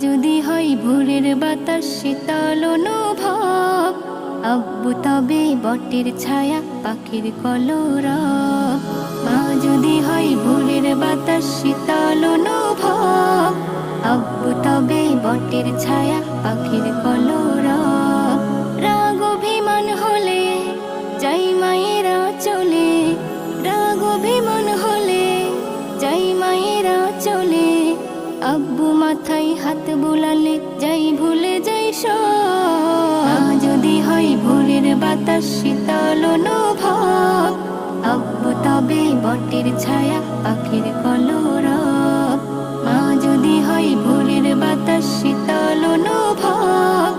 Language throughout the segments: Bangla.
যদি হয় ভোরের বাতাস, শীতল অনুভব। আব্বু তবে বটের ছায়া, পাখির কলরব। মা যদি হয় ভোরের বাতাস, শীতল অনুভব। আব্বু তবে বটের ছায়া, পাখির কলরব। রাগ অভিমান হলে যাই মায়েরা চলে আব্বু মাথায় হাত বোলালে যাই ভুলে যাই যদি হয় ভোরের বাতাস, শীতল অনুভব। আব্বু তবে বটের ছায়া, পাখির কলর মা যদি হয় ভোরের বাতাস, শীতল অনুভব।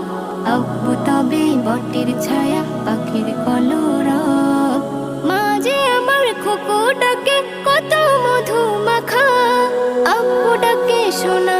আব্বু তবে বটের ছায়া, পাখির কলর মা যে আমার খোকো ডাকে শোনা